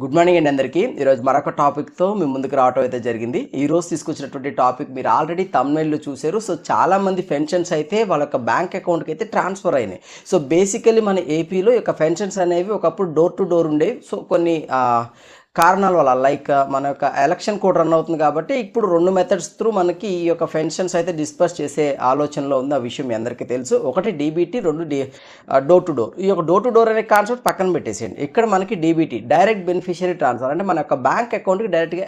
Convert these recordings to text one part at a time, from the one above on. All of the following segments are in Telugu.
గుడ్ మార్నింగ్ అండి అందరికీ. ఈరోజు మరొక టాపిక్తో మీ ముందుకు రావటం అయితే జరిగింది. ఈరోజు తీసుకొచ్చినటువంటి టాపిక్ మీరు ఆల్రెడీ తమిళలో చూశారు. సో చాలామంది పెన్షన్స్ అయితే వాళ్ళ యొక్క బ్యాంక్ అకౌంట్కి అయితే ట్రాన్స్ఫర్ అయినాయి. సో బేసికలీ మన ఏపీలో యొక్క పెన్షన్స్ అనేవి ఒకప్పుడు డోర్ టు డోర్ ఉండేవి. సో కొన్ని కారణాల వల్ల లైక్ uh, మన యొక్క ఎలక్షన్ కూడా రన్ అవుతుంది కాబట్టి ఇప్పుడు రెండు మెథడ్స్ త్రూ మనకి ఈ యొక్క పెన్షన్స్ అయితే డిస్పర్స్ చేసే ఆలోచనలో ఉంది ఆ విషయం మీ అందరికీ తెలుసు. ఒకటి డీబీటీ రెండు డి డోర్ టు డోర్ ఈ యొక్క డోర్ టు డోర్ అనే కాన్సెప్ట్ పక్కన పెట్టేసేయండి. ఇక్కడ మనకి డీబీటీ డైరెక్ట్ బెనిఫిషియరీ ట్రాన్స్ఫర్ అంటే మన యొక్క బ్యాంక్ అకౌంట్కి డైరెక్ట్గా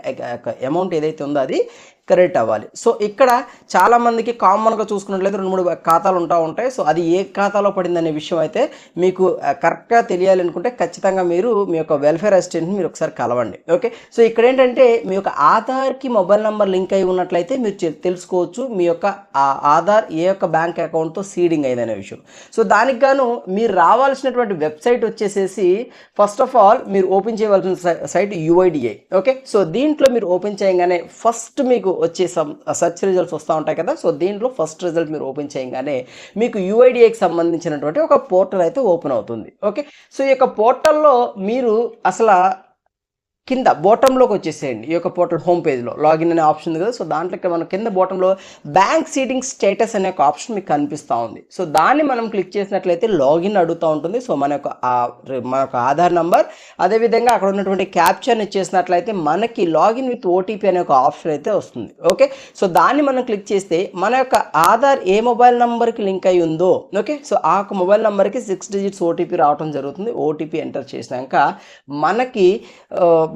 అమౌంట్ ఏదైతే ఉందో అది క్రెడిట్ అవ్వాలి. సో ఇక్కడ చాలామందికి కామన్గా చూసుకున్నట్లయితే రెండు మూడు ఖాతాలు ఉంటా ఉంటాయి. సో అది ఏ ఖాతాలో పడిందనే విషయం అయితే మీకు కరెక్ట్గా తెలియాలి అనుకుంటే ఖచ్చితంగా మీరు మీ యొక్క వెల్ఫేర్ అసిస్టెంట్ని మీరు ఒకసారి కలవండి. ఓకే? సో ఇక్కడ ఏంటంటే మీ యొక్క ఆధార్కి మొబైల్ నెంబర్ లింక్ అయి ఉన్నట్లయితే మీరు తెలుసుకోవచ్చు మీ యొక్క ఆ ఆధార్ ఏ యొక్క బ్యాంక్ అకౌంట్తో సీడింగ్ అయిందనే విషయం. సో దానికి గాను మీరు రావాల్సినటువంటి వెబ్సైట్ వచ్చేసేసి ఫస్ట్ ఆఫ్ ఆల్ మీరు ఓపెన్ చేయవలసిన సై- సైట్ యుఐడిఐ ఓకే? సో దీంట్లో మీరు ఓపెన్ చేయగానే ఫస్ట్ మీకు వచ్చే సర్చ్ రిజల్ట్స్ వస్తూ ఉంటాయి కదా. సో దీంట్లో ఫస్ట్ రిజల్ట్ మీరు ఓపెన్ చేయగానే మీకు యుఐడిఐకి సంబంధించినటువంటి ఒక పోర్టల్ అయితే ఓపెన్ అవుతుంది. ఓకే సో ఈ యొక్క పోర్టల్లో మీరు అసలు కింద బాటంలోకి వచ్చేసేయండి. ఈ యొక్క పోర్టల్ హోమ్ పేజ్లో లాగిన్ అనే ఆప్షన్ ఉంది కదా. సో దాంట్లో ఇక్కడ మన కింద బాటంలో బ్యాంక్ సీటింగ్ స్టేటస్ అనే ఒక ఆప్షన్ మీకు కనిపిస్తూ ఉంది. సో దాన్ని మనం క్లిక్ చేసినట్లయితే లాగిన్ అడుగుతూ ఉంటుంది. సో మన యొక్క మన యొక్క ఆధార్ నంబర్ అదేవిధంగా అక్కడ ఉన్నటువంటి క్యాప్చర్ని ఇచ్చేసినట్లయితే మనకి లాగిన్ విత్ ఓటీపీ అనే ఒక ఆప్షన్ అయితే వస్తుంది. ఓకే సో దాన్ని మనం క్లిక్ చేస్తే మన యొక్క ఆధార్ ఏ మొబైల్ నెంబర్కి లింక్ అయి ఉందో ఓకే సో ఆ యొక్క మొబైల్ నెంబర్కి సిక్స్ డిజిట్స్ ఓటీపీ రావడం జరుగుతుంది. ఓటీపీ ఎంటర్ చేసినాక మనకి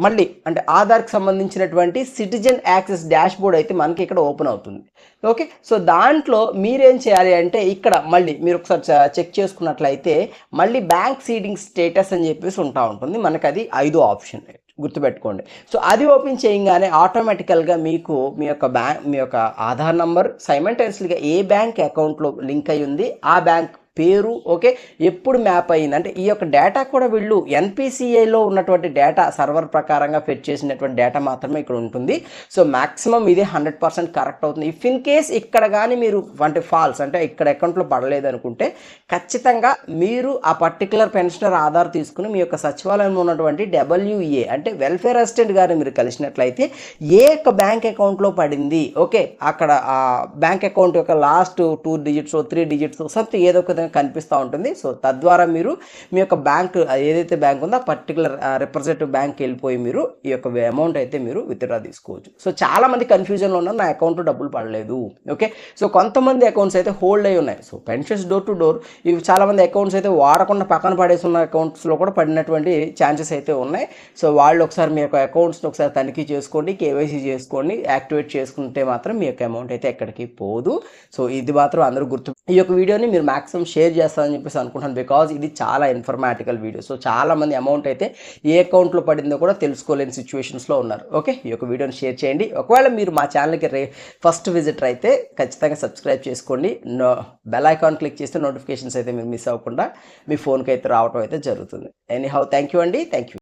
మళ్ళీ అంటే ఆధార్కి సంబంధించినటువంటి సిటిజన్ యాక్సెస్ డాష్ బోర్డ్ అయితే మనకి ఇక్కడ ఓపెన్ అవుతుంది. ఓకే? సో దాంట్లో మీరేం చేయాలి అంటే ఇక్కడ మళ్ళీ మీరు ఒకసారి చెక్ చేసుకున్నట్లయితే మళ్ళీ బ్యాంక్ సీడింగ్ స్టేటస్ అని చెప్పేసి ఉంటా ఉంటుంది. మనకి అది ఐదో ఆప్షన్ గుర్తుపెట్టుకోండి. సో అది ఓపెన్ చేయగానే ఆటోమేటికల్గా మీకు మీ యొక్క బ్యాంక్ మీ యొక్క ఆధార్ నంబర్ సైమంటైన్స్లీగా ఏ బ్యాంక్ అకౌంట్లో లింక్ అయి ఉంది ఆ బ్యాంక్ పేరు ఓకే? ఎప్పుడు మ్యాప్ అయింది? అంటే ఈ యొక్క డేటా కూడా వీళ్ళు ఎన్పిసిఐలో ఉన్నటువంటి డేటా సర్వర్ ప్రకారంగా ఫెట్ చేసినటువంటి డేటా మాత్రమే ఇక్కడ ఉంటుంది. సో మ్యాక్సిమం ఇదే హండ్రెడ్ పర్సెంట్ కరెక్ట్ అవుతుంది. ఇఫ్ ఇన్ కేస్ ఇక్కడ కానీ మీరు అంటే ఫాల్స్ అంటే ఇక్కడ అకౌంట్లో పడలేదు అనుకుంటే ఖచ్చితంగా మీరు ఆ పర్టికులర్ పెన్షనర్ ఆధార్ తీసుకుని మీ యొక్క సచివాలయంలో ఉన్నటువంటి డబ్ల్యూఏ అంటే వెల్ఫేర్ అసిస్టెంట్ గారిని మీరు కలిసినట్లయితే ఏ యొక్క బ్యాంక్ అకౌంట్లో పడింది ఓకే? అక్కడ ఆ బ్యాంక్ అకౌంట్ యొక్క last two digits three digits something ఏదో ఒక విధంగా కనిపిస్తూ ఉంటుంది. సో తద్వారా మీరు మీ యొక్క బ్యాంక్ ఏదైతే బ్యాంక్ ఉందో ఆ పర్టికులర్ రిప్రజెంటేటివ్ బ్యాంక్కి వెళ్ళిపోయి మీరు ఈ యొక్క అమౌంట్ అయితే మీరు విత్డ్రా తీసుకోవచ్చు. సో చాలా మంది కన్ఫ్యూజన్లో ఉన్నారు. నా అకౌంట్ డబ్బులు పడలేదు. ఓకే? సో కొంతమంది అకౌంట్స్ అయితే హోల్డ్ అయి ఉన్నాయి. So pensions door to door ఇవి చాలా మంది అకౌంట్స్ అయితే వాడకుండా పక్కన పడేసి ఉన్న అకౌంట్స్లో కూడా పడినటువంటి ఛాన్సెస్ అయితే ఉన్నాయి. సో వాళ్ళు ఒకసారి మీ యొక్క అకౌంట్స్ని ఒకసారి తనిఖీ చేసుకోండి కేవైసీ చేసుకోండి యాక్టివేట్ చేసుకుంటే మాత్రం మీ యొక్క అమౌంట్ అయితే ఎక్కడికి పోదు. సో ఇది మాత్రం అందరూ గుర్తు ఈ యొక్క వీడియోని మీరు మాక్సిమం షేర్ చేస్తానని చెప్పేసి అనుకుంటున్నాను బికాజ్ ఇది చాలా ఇన్ఫర్మాటికల్ వీడియో సో చాలామంది అమౌంట్ అయితే ఏ అకౌంట్లో పడిందో కూడా తెలుసుకోలేని సిచ్యువేషన్స్లో ఉన్నారు. ఓకే ఈ యొక్క వీడియోని షేర్ చేయండి. ఒకవేళ మీరు మా ఛానల్కి రే ఫస్ట్ విజిటర్ అయితే ఖచ్చితంగా సబ్స్క్రైబ్ చేసుకోండి. నో బెల్ ఐకాన్ క్లిక్ చేస్తే నోటిఫికేషన్స్ అయితే మీరు మిస్ అవ్వకుండా మీ ఫోన్కి అయితే రావడం అయితే జరుగుతుంది. ఎనీ హౌ థ్యాంక్ యూ అండి. Thank you